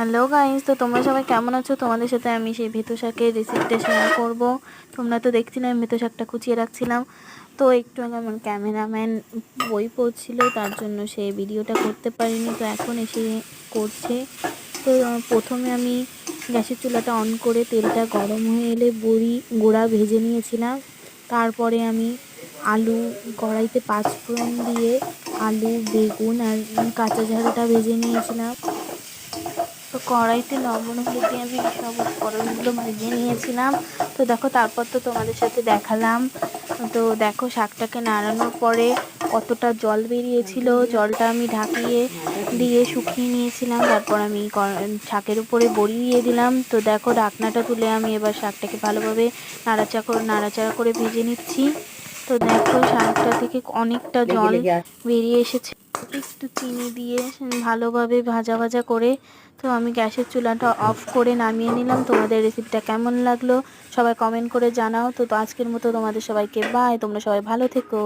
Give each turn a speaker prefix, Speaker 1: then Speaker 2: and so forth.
Speaker 1: Hello guys তো তোমরা সবাই কেমন আছো? তোমাদের সাথে আমি সেই ভেতু শাকের রেসিপিটা শেয়ার করব। তোমরা তো দেখছিলে আমি ভেতু শাকটা কুচিয়ে রাখছিলাম। তো একটু আগে আমার ক্যামেরাম্যান বই পড়ছিল, তার জন্য সে ভিডিওটা করতে পারিনি। তো এখন এসে করছে। তো প্রথমে আমি গ্যাসের চুলাটা অন করে তেলটা গরম হয়ে এলে বড়ি গোড়া ভেজে নিয়েছিলাম। তারপরে আমি আলু কড়াইতে পাঁচফোড়ন দিয়ে আলু, বেগুন আর কাঁচা ঝালটা ভেজে নিয়েছিলাম। তো কড়াইতে লবণ হলুদ দিয়ে আমি সব উপকরণগুলো ভেজে নিয়েছিলাম। তো দেখো, তারপর তো তোমাদের সাথে দেখালাম। তো দেখো, শাকটাকে নাড়ানোর পরে কতটা জল বেরিয়েছিল। জলটা আমি ঢাকিয়ে দিয়ে শুকিয়ে নিয়েছিলাম। তারপর আমি শাকের উপরে বড়ি দিয়ে দিলাম। তো দেখো, ঢাকনাটা তুলে আমি এবার শাকটাকে ভালোভাবে নাড়াচা করে নাড়াচাড়া করে ভেজে নিচ্ছি। তো দেখো শাকটা থেকে অনেকটা জল বেরিয়ে এসেছে। একটু চিনি দিয়ে ভালোভাবে ভাজা ভাজা করে তো আমি গ্যাসের চুলাটা অফ করে নামিয়ে নিলাম। তোমাদের রেসিপিটা কেমন লাগল? সবাই কমেন্ট করে জানাও। তো তো আজকের মতো তোমাদের সবাইকে বাই তোমরা সবাই ভালো থেকো।